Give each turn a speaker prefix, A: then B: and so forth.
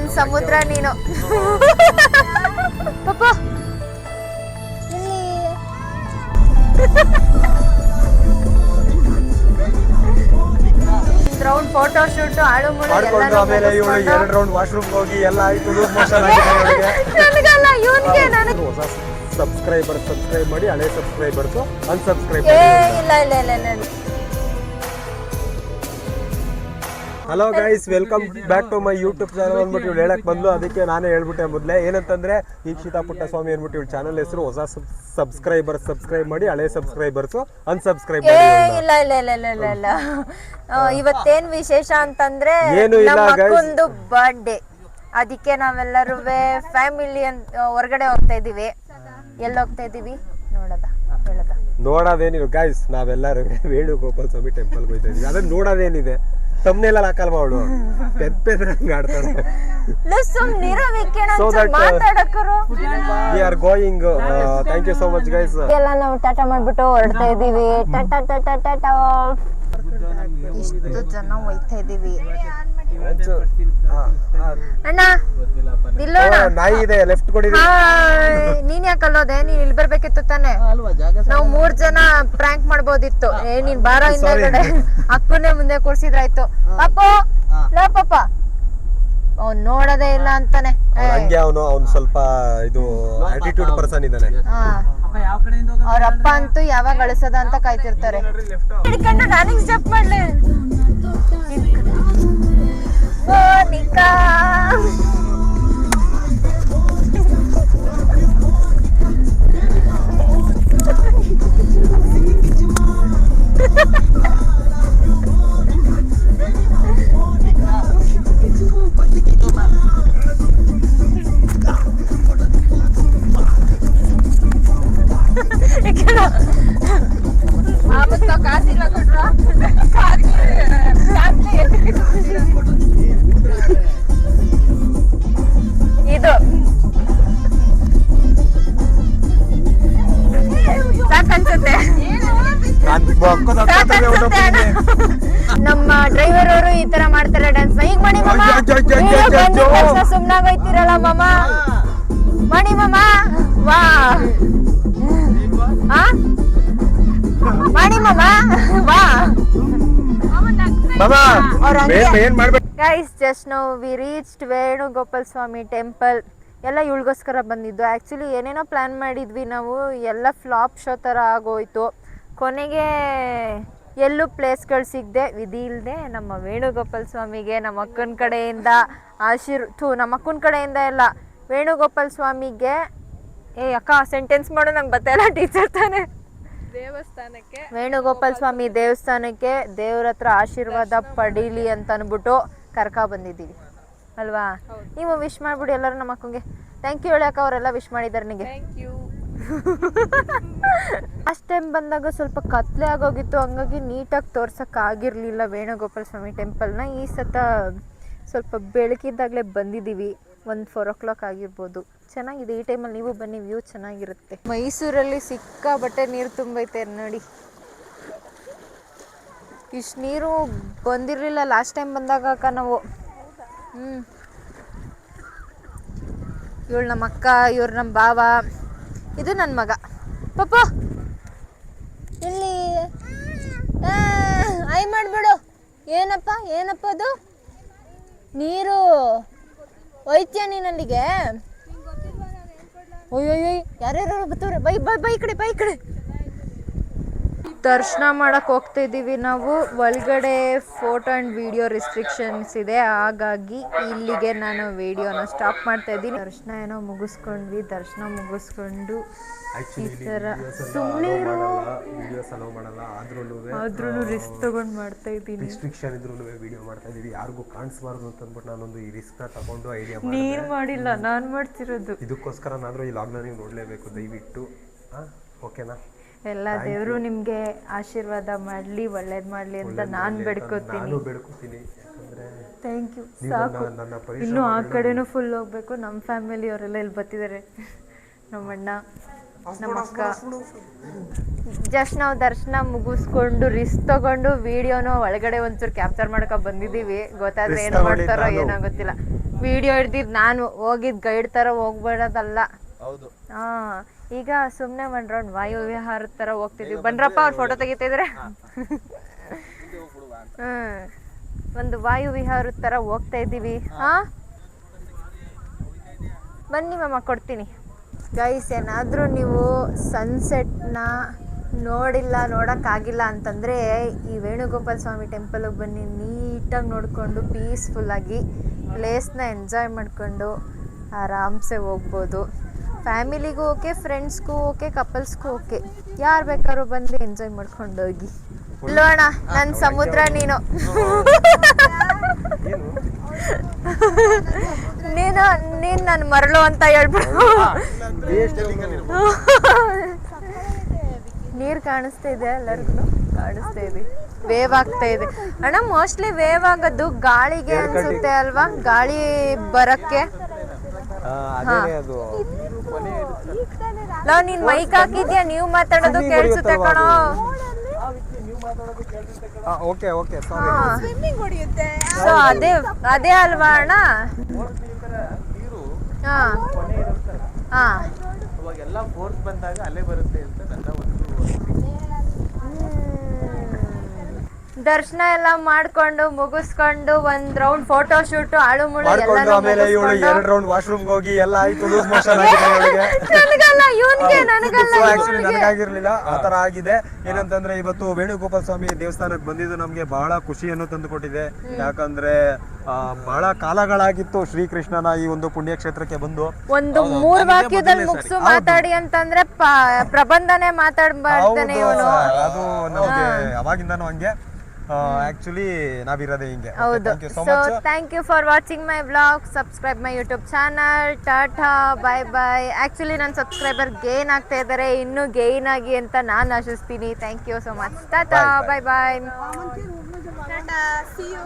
A: ನಾನ್ ಸಮುದ್ರ ನೀನು. ಪಪ್ಪ. Round photo shoot ಆಳು
B: ಮಾಡ್ಕೊಂಡು ಆಮೇಲೆ ಇವಳು ಎರಡು ರೌಂಡ್ ವಾಶ್ರೂಮ್ ಹೋಗಿ ಎಲ್ಲ ಆಯ್ತು ಲೂಸ್ ಮೋಷನ್
A: ನನಗಲ್ಲ ಇವನಿಗೆ ನನಗೆ
B: ಹೊಸ ಸಬ್ಸ್ಕ್ರೈಬರ್ ಸಬ್ಸ್ಕ್ರೈಬ್ ಮಾಡಿ ಹಳೆ ಸಬ್ಸ್ಕ್ರೈಬರ್ಸ್ ಅನ್ಸಬ್ಸ್ಕ್ರೈಬ್
A: ಇಲ್ಲ ಇಲ್ಲ ಇಲ್ಲ ಇಲ್ಲ.
B: Hello guys welcome back to my YouTube channel ಅಂದ್ಬಿಟ್ಟು ಇವ್ಳು ಹೇಳಕ್ ಬಂದ್ಲು. ಅದಕ್ಕೆ ನಾನೇ ಹೇಳ್ಬಿಟ್ಟೆ ಮೊದಲೇ. ಏನಂತಂದ್ರೆ ಈಕ್ಷಿತಾ ಪುಟ್ಟಸ್ವಾಮಿ ಅಂದ್ಬಿಟ್ಟು ಇವ್ಳು ಚಾನಲ್ ಹೆಸರು ಹೊಸ ಸಬ್ಸ್ಕ್ರೈಬರ್ ಸಬ್ಸ್ಕ್ರೈಬ್ ಮಾಡಿ ಹಳೆ ಸಬ್ಸ್ಕ್ರೈಬರ್ಸ್ ಅನ್ಸಬ್ಸ್ಕ್ರೈಬ್
A: ಏ ಇಲ್ಲ ಇಲ್ಲ ಇಲ್ಲ ಇಲ್ಲ ಇಲ್ಲ ಇಲ್ಲ. ಆ, ಇವತ್ತೇನ್ ವಿಶೇಷ ಅಂತಂದ್ರೆ
B: ಏನು ಇಲ್ಲ,
A: ನಮ್ಮ
B: guys.
A: ಅಕ್ಕಂದು ಬರ್ಡೇ ಅದಕ್ಕೆ ನಾವೆಲ್ಲರೂ ಫ್ಯಾಮಿಲಿ ಅಂತ ಹೊರಗಡೆ ಹೋಗ್ತಾ ಇದೀವಿ. ಎಲ್ಲಿ ಹೋಗ್ತಾ ಇದೀವಿ? ನೋಡದ? ಹೇಳದ?
B: ನೋಡೋದೇನಿಲ್ಲ ಗೈಸ್ ನಾವೆಲ್ಲರೂ ವೇಣುಗೋಪಾಲ ಸ್ವಾಮಿ ಟೆಂಪಲ್ ಹೋಗ್ತಾ ಇದೀವಿ. ಅದನ್ನ ನೋಡೋದೇನಿದೆ? ತಮ್ಮನೆಲ್ಲ ಹಾಕಲ್ವ ಅವಳು? ಪೆದ್ ಪೆದ್ರಂಗ್ ಆಡ್ತಾಳೆ. uh,
A: ಮಾತಾಡಕರು.
B: We are going thank you so much guys
A: ಎಲ್ಲ ನಾವು ಟಾಟಾ ಮಾಡ್ಬಿಟ್ಟು ಹೊರಡ್ತಾ ಇದೀವಿ. ಟಾಟಾ ಟಾಟಾ ಟಾಟಾ ಇಷ್ಟು ಜನ ಹೋಯ್ತಾ ಇದೀವಿ. ಅಣ್ಣ ನಿಲ್ಲೋಣ.
B: ನಾಯಿ ಇದೆ ಲೆಫ್ಟ್
A: ಕೊಡಿ ನೀನ್ ಯಾಕೆ ಅಲ್ಲೋದೆ? ನೀನ್ ಇಲ್ಲಿ ಬರ್ಬೇಕಿತ್ತು ತಾನೆ. ನಾವು ಮೂರ್ ಜನ ಪ್ರ್ಯಾಂಕ್ ಮಾಡ್ಬೋದಿತ್ತು. ಏ ನೀನ್ ಬಾರ ಹಿಂದೆ ಅಕ್ಕನೇ ಮುಂದೆ ಕೂರ್ಸಿದ್ರಾಯ್ತು. ಪಾಪು ಲೋ ಪಾಪ. ಅವ್ನ್ ನೋಡೋದೇ ಇಲ್ಲ ಅಂತಾನೆ.
B: ಹಂಗೆ ಅವನು ಅವ್ನು ಸ್ವಲ್ಪ ಇದು ಆಟಿಟ್ಯೂಡ್ ಪರ್ಸನ್ ಇದ್ದಾನೆ.
A: ಅವ್ರ ಅಪ್ಪ ಅಂತೂ ಯಾವಾಗ ಅಳಿಸದ ಅಂತ ಕಾಯ್ತಿರ್ತಾರೆ. ಹಿಡ್ಕೊಂಡು ನಾನಿಂಗ್ ಜಪ್ ಮಾಡ್ಲಿ? ಮೋನಿಕಾ ಇದು ಈ ತರ ಮಾಡ್ತಾರೆ ಡ್ಯಾನ್ಸ್ ಈಗ ಮಣಿ ಮಾಮ. ಮಮ್ಮ ಸುಮ್ನಾಗೋಯ್ತಿರಲ್ಲ ಮಾಮ. ಮಣಿ ಮಾಮ. ವಾ? ಮಣಿ ಮಾಮ. ವಾ. Guys just now we reached Venugopal Swami temple ಎಲ್ಲ ಇವಳಿಗೋಸ್ಕರ ಬಂದಿದ್ದು. ಆ್ಯಕ್ಚುಲಿ ಏನೇನೋ ಪ್ಲ್ಯಾನ್ ಮಾಡಿದ್ವಿ ನಾವು. ಎಲ್ಲ ಫ್ಲಾಪ್ ಶೋ ಥರ ಆಗೋಯ್ತು. ಕೊನೆಗೆ ಎಲ್ಲೂ ಪ್ಲೇಸ್ಗಳು ಸಿಗದೆ ವಿಧಿ ಇಲ್ಲದೆ ನಮ್ಮ ವೇಣುಗೋಪಾಲ್ ಸ್ವಾಮಿಗೆ ನಮ್ಮ ಅಕ್ಕನ ಕಡೆಯಿಂದ ಆಶೀರ್ ಥೂ ನಮ್ಮ ಅಕ್ಕನ ಕಡೆಯಿಂದ ಎಲ್ಲ ವೇಣುಗೋಪಾಲ್ ಸ್ವಾಮಿಗೆ ಏ ಅಕ್ಕ ಸೆಂಟೆನ್ಸ್ ಮಾಡು ನಂಗೆ ಬತ್ತಲ್ಲ ಟೀಚರ್ ತಾನೆ.
C: ದೇವಸ್ಥಾನಕ್ಕೆ.
A: ವೇಣುಗೋಪಾಲ್ ಸ್ವಾಮಿ ದೇವಸ್ಥಾನಕ್ಕೆ ದೇವ್ರ ಹತ್ರ ಆಶೀರ್ವಾದ ಪಡೀಲಿ ಅಂತ ಅಂದ್ಬಿಟ್ಟು ಕರ್ಕ ಬಂದಿದ್ದೀವಿ. ಅಲ್ವಾ? ನೀವು ವಿಶ್ ಮಾಡ್ಬಿಡಿ ಎಲ್ಲರೂ ನಮ್ಮ ಅಕ್ಕಂಗೆ. ಥ್ಯಾಂಕ್ ಯು ಹೇಳಕ್ಕ ಅವರೆಲ್ಲ ವಿಶ್ ಮಾಡಿದ್ದಾರೆ ನಿಮಗೆ
C: ಥ್ಯಾಂಕ್ ಯು
A: ಲಾಸ್ಟ್ ಟೈಮ್ ಬಂದಾಗ ಸ್ವಲ್ಪ ಕತ್ಲೆ ಆಗೋಗಿತ್ತು, ಹಂಗಾಗಿ ನೀಟಾಗಿ ತೋರ್ಸೋಕ್ಕಾಗಿರಲಿಲ್ಲ ವೇಣುಗೋಪಾಲ ಸ್ವಾಮಿ ಟೆಂಪಲ್ನ. ಈ ಸತ ಸ್ವಲ್ಪ ಬೆಳಕಿದ್ದಾಗಲೇ ಬಂದಿದ್ದೀವಿ, ಒಂದು ಫೋರ್ ಓ ಕ್ಲಾಕ್ ಆಗಿರ್ಬೋದು. ಚೆನ್ನಾಗಿದೆ, ಈ ಟೈಮಲ್ಲಿ ನೀವು ಬನ್ನಿ ವ್ಯೂ ಚೆನ್ನಾಗಿರುತ್ತೆ. ಮೈಸೂರಲ್ಲಿ ಸಿಕ್ಕಾಬಟ್ಟೆ ನೀರು ತುಂಬೈತೆ ನೋಡಿ. ಇಷ್ಟು ನೀರು ಬಂದಿರಲಿಲ್ಲ ಲಾಸ್ಟ್ ಟೈಮ್ ಬಂದಾಗ ನಾವು. ಹ್ಞೂ ಇವಳು ನಮ್ಮ ಅಕ್ಕ ಇವ್ರು ನಮ್ಮ ಬಾವ ಇದು ನನ್ನ ಮಗ. ಪಪ್ಪ! ಇಲ್ಲಿ. ಐ ಮಾಡಿಬಿಡು. ಏನಪ್ಪ ಏನಪ್ಪ ಅದು? ನೀರು. ಒಯ್ತೀಯ ನೀನು ಅಲ್ಲಿಗೆ? ಒಯ್ಯೊಯ್ಯ್ ಯಾರ್ಯಾರು ಬರ್ತವ್ರೆ ಬೈ ಬೈ ಬೈ ಕಡೆ ಬೈ ಕಡೆ ದರ್ಶನ ಮಾಡಕ್ಕೆ ಹೋಗ್ತಾ ಇದ್ದೀವಿ ನಾವು. ಒಳಗಡೆ ಫೋಟೋ ಆ್ಯಂಡ್ ವಿಡಿಯೋ ರಿಸ್ಟ್ರಿಕ್ಷನ್ಸ್ ಇದೆ. ಹಾಗಾಗಿ ಇಲ್ಲಿಗೆ ನಾನು ವಿಡಿಯೋನ ಸ್ಟಾಪ್ ಮಾಡ್ತಾ ಇದ್ದೀನಿ ದರ್ಶನ ಏನೋ ಮುಗಿಸ್ಕೊಂಡ್ವಿ. ದರ್ಶನ ಮುಗಿಸ್ಕೊಂಡು ಈ ಥರ ಸುಮ್ಮನೆ
B: ಆದ್ರೂ
A: ಆದ್ರೂ ರಿಸ್ಕ್ ತಗೊಂಡು ಮಾಡ್ತಾ ಇದ್ದೀನಿ
B: ರಿಸ್ಟ್ರಿಕ್ಷನ್ ಇದ್ರೂ ವಿಡಿಯೋ ಮಾಡ್ತಾ ಇದೀವಿ. ಯಾರಿಗೂ ಕಾಣಿಸ್ಬಾರ್ದು ಅಂತ ಅಂದ್ಬಿಟ್ಟು ನಾನೊಂದು ಈ ರಿಸ್ಕ್ ತಗೊಂಡು ಐಡಿಯಾ
A: ನೀನು ಮಾಡಿಲ್ಲ ನಾನು ಮಾಡ್ತಿರೋದು.
B: ಇದಕ್ಕೋಸ್ಕರ ಈ ಲಾಗ್ನ ನೀವು ನೋಡಲೇಬೇಕು. ದಯವಿಟ್ಟು. ಆ, ಓಕೆನಾ
A: ಎಲ್ಲ ದೇವರು ನಿಮಗೆ ಆಶೀರ್ವಾದ ಮಾಡಲಿ ಒಳ್ಳೇದು ಮಾಡಲಿ ಅಂತ ನಾನು ಬೆಡ್ಕೋತೀನಿ.
B: ಬೆಡ್ಕೋತೀನಿ.
A: ಥ್ಯಾಂಕ್ ಯು ಸಾಕು. ಇನ್ನು ಆ ಕಡೆನೂ ಫುಲ್ ಹೋಗ್ಬೇಕು. ನಮ್ಮ ಫ್ಯಾಮಿಲಿ ಅವರೆಲ್ಲ ಇಲ್ಲಿ ಬರ್ತಿದ್ದಾರೆ ನಮ್ಮಣ್ಣ ನಮ್ಮ ಅಕ್ಕ ಜಸ್ಟ್ ನಾವು ದರ್ಶನ ಮುಗಿಸ್ಕೊಂಡು ರಿಸ್ಕ್ ತಗೊಂಡು ವಿಡಿಯೋನ ಒಳಗಡೆ ಒಂಚೂರು ಕ್ಯಾಪ್ಚರ್ ಮಾಡಕ ಬಂದಿದ್ದೀವಿ. ಗೊತ್ತಾದ್ರೆ ಏನು ಮಾಡ್ತಾರೋ ಏನೋ ಗೊತ್ತಿಲ್ಲ ವಿಡಿಯೋ ಹಿಡ್ದಿದ್ ನಾನು. ಹೋಗಿದ್ ಗೈಡ್ ಥರ ಹೋಗ್ಬೇಡದಲ್ಲ.
B: ಹೌದು.
A: ಹಾ. ಈಗ ಸುಮ್ಮನೆ ಒಂದ್ ರೌಂಡ್ ವಾಯು ವಿಹಾರ ಥರ ಹೋಗ್ತಿದ್ವಿ ಬನ್ರಪ್ಪ ಅವ್ರ ಫೋಟೋ ತೆಗಿತಿದ್ರೆ? ಹ್ಮ್. ಒಂದು ವಾಯು ವಿಹಾರದ ಥರ ಹೋಗ್ತಾ ಇದ್ದೀವಿ. ಹಾ. ಬನ್ನಿ ಮಮ್ಮ ಕೊಡ್ತೀನಿ. ಗೈಸ್ ಏನಾದರೂ ನೀವು ಸನ್ಸೆಟ್ನ ನೋಡಿಲ್ಲ ನೋಡೋಕ್ಕಾಗಿಲ್ಲ ಅಂತಂದರೆ ಈ ವೇಣುಗೋಪಾಲ ಸ್ವಾಮಿ ಟೆಂಪಲ್ಗೆ ಬನ್ನಿ. ನೀಟಾಗಿ ನೋಡಿಕೊಂಡು ಪೀಸ್ಫುಲ್ಲಾಗಿ ಪ್ಲೇಸ್ನ ಎಂಜಾಯ್ ಮಾಡಿಕೊಂಡು ಆರಾಮ್ಸೆ ಹೋಗ್ಬೋದು. ಫ್ಯಾಮಿಲಿಗೂ ಓಕೆ ಫ್ರೆಂಡ್ಸ್ಗೂ ಓಕೆ ಕಪಲ್ಸ್ಗೂ ಓಕೆ. ಯಾರು ಬೇಕಾದ್ರೂ ಬಂದು ಎಂಜಾಯ್ ಮಾಡ್ಕೊಂಡು ಹೋಗಿ ಲೋಣ ನನ್ನ ಸಮುದ್ರ ನೀನು. ನೀನು ನೀನು ನನ್ನ ಮರಳು ಅಂತ ಹೇಳ್ಬಿಡು. ನೀರ್ ಕಾಣಿಸ್ತಾ ಇದೆ ಎಲ್ಲರಿಗೂ? ಕಾಣಿಸ್ತಾ ಇದೆ. ವೇವ್ ಆಗ್ತಾ ಇದೆ. ಅಣ್ಣ ಮೋಸ್ಟ್ಲಿ ವೇವ್ ಆಗೋದು ಗಾಳಿಗೆ ಅನ್ಸುತ್ತೆ ಅಲ್ವಾ? ಗಾಳಿ ಬರಕ್ಕೆ?
B: ಅದು
A: ನೀನ್ ಮೈಕ್ ಹಾಕಿದ್ಯಾ? ನೀವು ಮಾತಾಡೋದು ಕೇಳಿಸುತ್ತೆ ಕಣೋ.
B: ಓಕೆ ಓಕೆ ಸಾರಿ
C: ಸ್ವಿಮ್ಮಿಂಗ್ ಹೊಡಿಯುತ್ತೆ.
A: ಸೊ ಅದೇ ಅದೇ ಅಲ್ವಾ ಅಣ್ಣ? ಹಾ. ಹಾ.
D: ಅವಾಗೆಲ್ಲ ಫೋರ್ಸ್ ಬಂದಾಗ ಅಲ್ಲೇ ಬರುತ್ತೆ ಅಂತ ನನ್ನ ಒಂದು
A: ದರ್ಶನ ಎಲ್ಲ ಮಾಡ್ಕೊಂಡು ಮುಗಿಸ್ಕೊಂಡು ಒಂದ್ ರೌಂಡ್ ಫೋಟೋ ಶೂಟ್ ಆಳು ಮುಳು
B: ಮಾಡ್ಕೊಂಡು ಆಮೇಲೆ ಇವಳು ಎರಡು ರೌಂಡ್ ವಾಶ್ರೂಮ್ ಹೋಗಿ ಎಲ್ಲ ಆಯ್ತು ಲೂಸ್ ಮೋಷನ್ ಆಗಿದೆ
A: ನನಗಲ್ಲ
B: ಆಕ್ಚುಲಿ ನನಗಾಗಿರ್ಲಿಲ್ಲ. ಆ ತರ ಆಗಿದೆ. ಏನಂತಂದ್ರೆ ಇವತ್ತು ವೇಣುಗೋಪಾಲ ಸ್ವಾಮಿ ದೇವಸ್ಥಾನಕ್ಕೆ ಬಂದಿದ್ದು ನಮ್ಗೆ ಬಹಳ ಖುಷಿಯನ್ನು ತಂದು ಕೊಟ್ಟಿದೆ ಯಾಕಂದ್ರೆ ಆ, ಬಹಳ ಕಾಲಗಳಾಗಿತ್ತು ಶ್ರೀಕೃಷ್ಣನ ಈ ಒಂದು ಪುಣ್ಯಕ್ಷೇತ್ರಕ್ಕೆ ಬಂದು.
A: ಒಂದು ಮೂರು ವಾಕ್ಯದಲ್ಲಿ ಮುಗಿಸು ಮಾತಾಡಿ ಅಂತಂದ್ರೆ ಪ್ರಬಂಧನೆ ಮಾತಾಡ್ಬಾರ್ದಾನೆ
B: ಹೌದು,
A: ಇವನು.
B: ಅದು ನಮಗೆ ಅವಾಗಿಂದಾನು ಹಂಗೆ. ಆಕ್ಚುಲಿ ನಾವಿರೋದೇ ಹಿಂಗೆ.
A: ಹೌದು.
B: Thank you so
A: thank you for watching my blog subscribe my YouTube channel Tata bye bye actually ನನ್ನ ಸಬ್ಸ್ಕ್ರೈಬರ್ ಗೇನ್ ಆಗ್ತಾ ಇದ್ದಾರೆ ಇನ್ನೂ ಗೇನ್ ಆಗಿ ಅಂತ ನಾನು ಆಶಿಸ್ತೀನಿ. Thank you so much Tata bye bye
C: ಟಾಟಾ ಸಿ ಯು